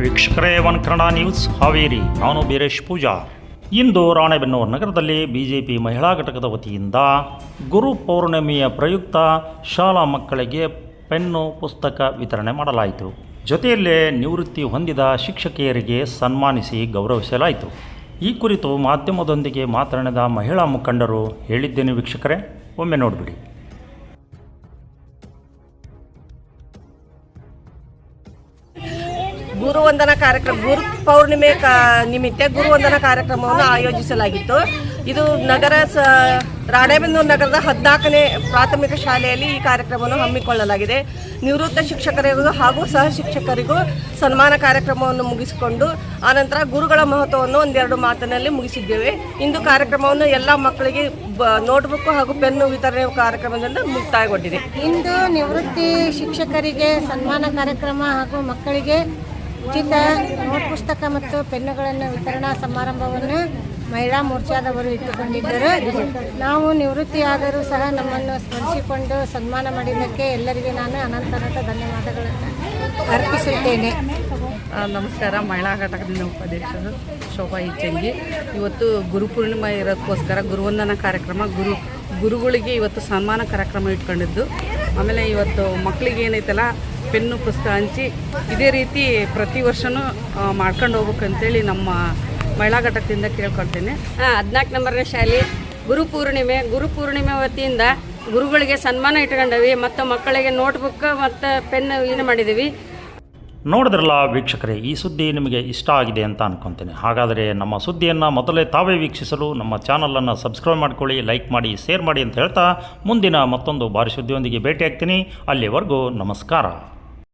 ವೀಕ್ಷಕರೇ one Kannada news Haveri. ನಾನು ಬೀರೇಶ್ ಪೂಜಾ. ಇಂದು ರಾಣೆಬೆನ್ನೂರು ನಗರದಲ್ಲಿ ಬಿಜೆಪಿ ಮಹಿಳಾ ಘಟಕದ ವತಿಯಿಂದ ಗುರು ಪೌರ್ಣಿಮೆಯ ಪ್ರಯುಕ್ತ ಶಾಲಾ ಮಕ್ಕಳಿಗೆ ಪೆನ್ನು, ಪುಸ್ತಕ ವಿತರಣೆ ಮಾಡಲಾಯಿತು. ಜೊತೆಯಲ್ಲೇ ನಿವೃತ್ತಿ ಹೊಂದಿದ ಶಿಕ್ಷಕಿಯರಿಗೆ ಸನ್ಮಾನಿಸಿ ಗೌರವಿಸಲಾಯಿತು. ಈ ಕುರಿತು ಮಾಧ್ಯಮದೊಂದಿಗೆ ಮಾತನಾಡಿದ ಮಹಿಳಾ ಮುಖಂಡರು ಹೇಳಿದ್ದೇನೆ ವೀಕ್ಷಕರೇ, ಒಮ್ಮೆ ನೋಡಿಬಿಡಿ. ಗುರುವಂದನಾ ಕಾರ್ಯಕ್ರಮ, ಗುರು ಪೌರ್ಣಿಮೆ ಕಾ- ನಿಮಿತ್ತ ಗುರುವಂದನಾ ಕಾರ್ಯಕ್ರಮವನ್ನು ಆಯೋಜಿಸಲಾಗಿತ್ತು. ಇದು ನಗರ ಸ, ರಾಣೆಬೆನ್ನೂರು ನಗರದ ಹದಿನಾಲ್ಕನೇ ಪ್ರಾಥಮಿಕ ಶಾಲೆಯಲ್ಲಿ ಈ ಕಾರ್ಯಕ್ರಮವನ್ನು ಹಮ್ಮಿಕೊಳ್ಳಲಾಗಿದೆ. ನಿವೃತ್ತ ಶಿಕ್ಷಕರಿಗೂ ಹಾಗೂ ಸಹ ಶಿಕ್ಷಕರಿಗೂ ಸನ್ಮಾನ ಕಾರ್ಯಕ್ರಮವನ್ನು ಮುಗಿಸಿಕೊಂಡು, ಆನಂತರ ಗುರುಗಳ ಮಹತ್ವವನ್ನು ಒಂದೆರಡು ಮಾತಿನಲ್ಲಿ ಮುಗಿಸಿದ್ದೇವೆ. ಇಂದು ಕಾರ್ಯಕ್ರಮವನ್ನು ಎಲ್ಲ ಮಕ್ಕಳಿಗೆ ನೋಟ್ಬುಕ್ ಹಾಗೂ ಪೆನ್ನು ವಿತರಣೆ ಕಾರ್ಯಕ್ರಮದಿಂದ ಮುಕ್ತಾಯಗೊಂಡಿದೆ. ಇಂದು ನಿವೃತ್ತಿ ಶಿಕ್ಷಕರಿಗೆ ಸನ್ಮಾನ ಕಾರ್ಯಕ್ರಮ ಹಾಗೂ ಮಕ್ಕಳಿಗೆ ಉಚಿತ ನೋಟ್ ಪುಸ್ತಕ ಮತ್ತು ಪೆನ್ನುಗಳನ್ನು ವಿತರಣಾ ಸಮಾರಂಭವನ್ನು ಮಹಿಳಾ ಮೋರ್ಚಾದವರು ಇಟ್ಟುಕೊಂಡಿದ್ದರು. ನಾವು ನಿವೃತ್ತಿಯಾದರೂ ಸಹ ನಮ್ಮನ್ನು ಸ್ಮರಿಸಿಕೊಂಡು ಸನ್ಮಾನ ಮಾಡಿದ್ದಕ್ಕೆ ಎಲ್ಲರಿಗೆ ನಾನು ಅನಂತನಂತ ಧನ್ಯವಾದಗಳನ್ನು ಅರ್ಪಿಸುತ್ತೇನೆ. ನಮಸ್ಕಾರ. ಮಹಿಳಾ ಘಟಕದಿಂದ ಉಪಾಧ್ಯಕ್ಷರು ಶೋಭಾ ಇಚ್ಚಂಗಿ. ಇವತ್ತು ಗುರುಪೂರ್ಣಿಮೆ ಇರೋದಕ್ಕೋಸ್ಕರ ಗುರುವಂದನಾ ಕಾರ್ಯಕ್ರಮ, ಗುರು, ಗುರುಗಳಿಗೆ ಇವತ್ತು ಸನ್ಮಾನ ಕಾರ್ಯಕ್ರಮ ಇಟ್ಕೊಂಡಿದ್ದು. ಆಮೇಲೆ ಇವತ್ತು ಮಕ್ಕಳಿಗೆ ಏನೈತಲ್ಲ ಪೆನ್ನು ಪುಸ್ತಕ ಹಂಚಿ ಇದೇ ರೀತಿ ಪ್ರತಿ ವರ್ಷನೂ ಮಾಡ್ಕೊಂಡು ಹೋಗ್ಬೇಕಂತೇಳಿ ನಮ್ಮ ಮಹಿಳಾ ಘಟಕದಿಂದ ಕೇಳ್ಕೊಳ್ತೇನೆ. ಹದಿನಾಲ್ಕು ನಂಬರ್ನ ಶಾಲೆ ಗುರುಪೂರ್ಣಿಮೆ ಗುರುಪೂರ್ಣಿಮೆ ವತಿಯಿಂದ ಗುರುಗಳಿಗೆ ಸನ್ಮಾನ ಇಟ್ಕೊಂಡವಿ ಮತ್ತು ಮಕ್ಕಳಿಗೆ ನೋಟ್ಬುಕ್ ಮತ್ತು ಪೆನ್ ಏನು ಮಾಡಿದ್ದೀವಿ ನೋಡಿದ್ರಲ್ಲ ವೀಕ್ಷಕರೇ ಈ ಸುದ್ದಿ ನಿಮಗೆ ಇಷ್ಟ ಆಗಿದೆ ಅಂತ ಅನ್ಕೊಂತೇನೆ. ಹಾಗಾದರೆ ನಮ್ಮ ಸುದ್ದಿಯನ್ನು ಮೊದಲೇ ತಾವೇ ವೀಕ್ಷಿಸಲು ನಮ್ಮ ಚಾನಲನ್ನು ಸಬ್ಸ್ಕ್ರೈಬ್ ಮಾಡ್ಕೊಳ್ಳಿ ಲೈಕ್ ಮಾಡಿ ಶೇರ್ ಮಾಡಿ ಅಂತ ಹೇಳ್ತಾ ಮುಂದಿನ ಮತ್ತೊಂದು ಭಾರಿ ಸುದ್ದಿಯೊಂದಿಗೆ ಭೇಟಿಯಾಗ್ತೀನಿ. ಅಲ್ಲಿವರೆಗೂ ನಮಸ್ಕಾರ.